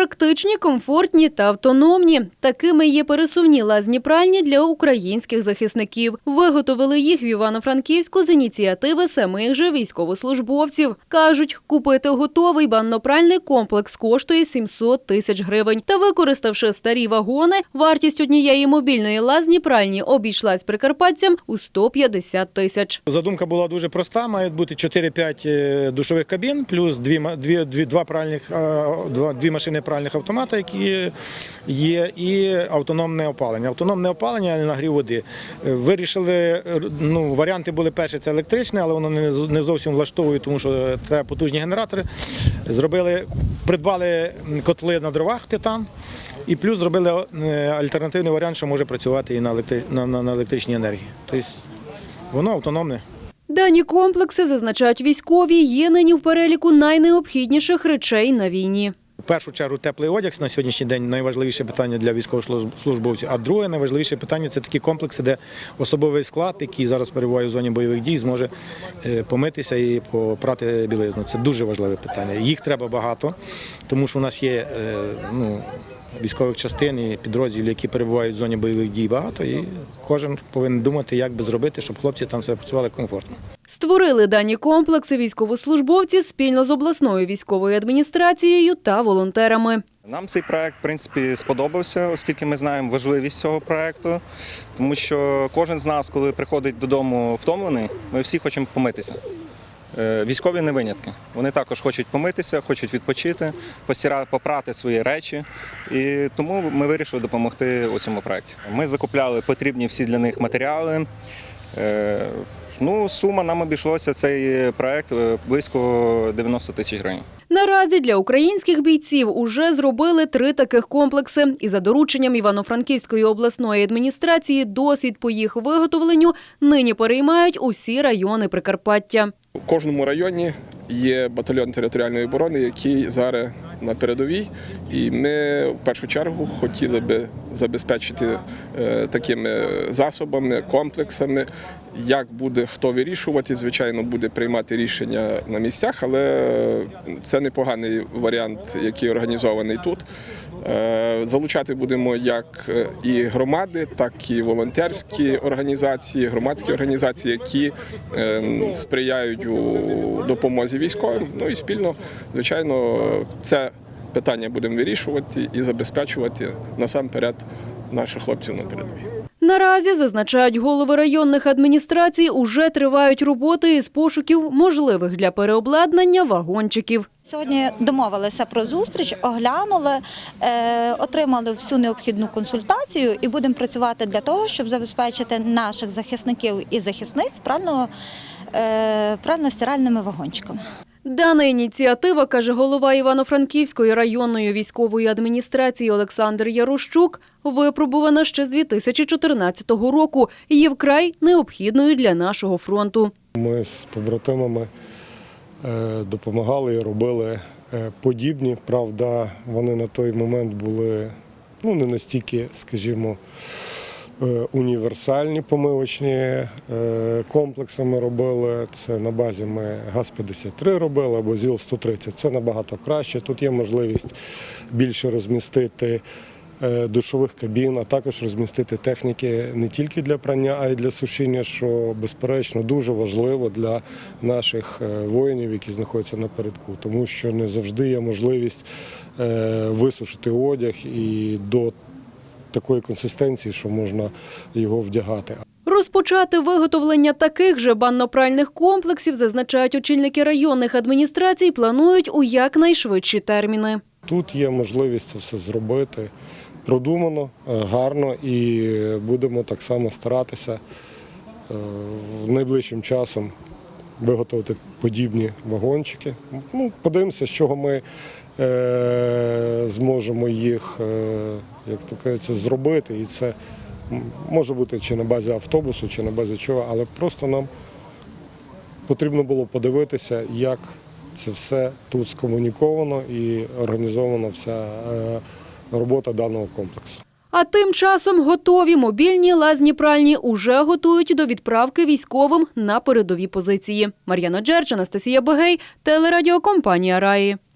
Практичні, комфортні та автономні. Такими є пересувні лазні пральні для українських захисників. Виготовили їх в Івано-Франківську з ініціативи самих же військовослужбовців. Кажуть, купити готовий банно-пральний комплекс коштує 700 тисяч гривень. Та використавши старі вагони, вартість однієї мобільної лазні пральні обійшлась прикарпатцям у 150 тисяч. Задумка була дуже проста. Мають бути 4-5 е, душових кабін, плюс дві, ма- дві, дві, два пральних, е, два, дві машини пральних автомата, які є, і автономне опалення. Автономне опалення і нагрів води. Вирішили, ну, варіанти були перші, це електричне, але воно не, зовсім влаштовує, тому що треба потужні генератори. Зробили, придбали котли на дровах титан. І плюс зробили е, альтернативний варіант, що може працювати і на, електри... на, на, на електричній енергії. Тобто воно автономне. Дані комплекси, зазначають військові, є нині в переліку найнеобхідніших речей на війні. Першу чергу теплий одяг на сьогоднішній день найважливіше питання для військовослужбовців. А друге найважливіше питання це такі комплекси, де особовий склад, який зараз перебуває у зоні бойових дій, зможе е, помитися і попрати білизну. Це дуже важливе питання. Їх треба багато, тому що у нас є е, ну, військових частин і підрозділів, які перебувають в зоні бойових дій багато, і кожен повинен думати, як би зробити, щоб хлопці там себе почували комфортно. Створили дані комплекси військовослужбовці спільно з обласною військовою адміністрацією та волонтерами. Нам цей проект в принципі сподобався, оскільки ми знаємо важливість цього проекту, тому що кожен з нас, коли приходить додому втомлений, ми всі хочемо помитися. Е, Військові не винятки. Вони також хочуть помитися, хочуть відпочити, постіра- попрати свої речі. І тому ми вирішили допомогти у цьому проекті. Ми закупляли потрібні всі для них матеріали. Е, Ну, сума нам обійшлося цей проект е, близько 90 тисяч гривень. Наразі для українських бійців уже зробили три таких комплекси. І за дорученням Івано-Франківської обласної адміністрації досвід по їх виготовленню нині переймають усі райони Прикарпаття. У кожному районі є батальйон територіальної оборони, який зараз на передовій. І ми в першу чергу хотіли би забезпечити е, такими засобами, комплексами. Як буде хто вирішувати, звичайно, буде приймати рішення на місцях, але це непоганий варіант, який організований тут. Е, Залучати будемо як е, і громади, так і волонтерські організації, громадські організації, які сприяють у допомозі військовим. Ну і спільно, звичайно, це питання будемо вирішувати і забезпечувати насамперед наших хлопців на передовій. Наразі зазначають голови районних адміністрацій, уже тривають роботи із пошуків можливих для переобладнання вагончиків. Сьогодні домовилися про зустріч, оглянули, е, отримали всю необхідну консультацію і будемо працювати для того, щоб забезпечити наших захисників і захисниць правильно, е, правильно стиральними вагончиками. Дана ініціатива, каже голова Івано-Франківської районної військової адміністрації Олександр Ярощук, випробувана ще з 2014 року і є вкрай необхідною для нашого фронту. Ми з побратимами е, допомагали і робили е, подібні. Правда, вони на той момент були ну, не настільки, скажімо, універсальні помивочні е, комплекси ми робили. Це на базі ми ГАЗ-53 робили або ЗІЛ-130. Це набагато краще. Тут є можливість більше розмістити е, душових кабін, а також розмістити техніки не тільки для прання, а й для сушіння, що безперечно дуже важливо для наших е, воїнів, які знаходяться напередку, тому що не завжди є можливість е, висушити одяг і до такої консистенції, що можна його вдягати. Розпочати виготовлення таких же банно-пральних комплексів, зазначають очільники районних адміністрацій, планують у якнайшвидші терміни. Тут є можливість це все зробити продумано, е, гарно і будемо так само старатися е, найближчим часом виготовити подібні вагончики. Ну, подивимося, з чого ми е, зможемо їх, е, як то кажеться, зробити. І це може бути чи на базі автобусу, чи на базі чого, але просто нам потрібно було подивитися, як це все тут скомуніковано і організована вся е, робота даного комплексу. А тим часом готові мобільні лазні пральні уже готують до відправки військовим на передові позиції. Мар'яна Джерч, Анастасія Бегей, телерадіокомпанія Раї.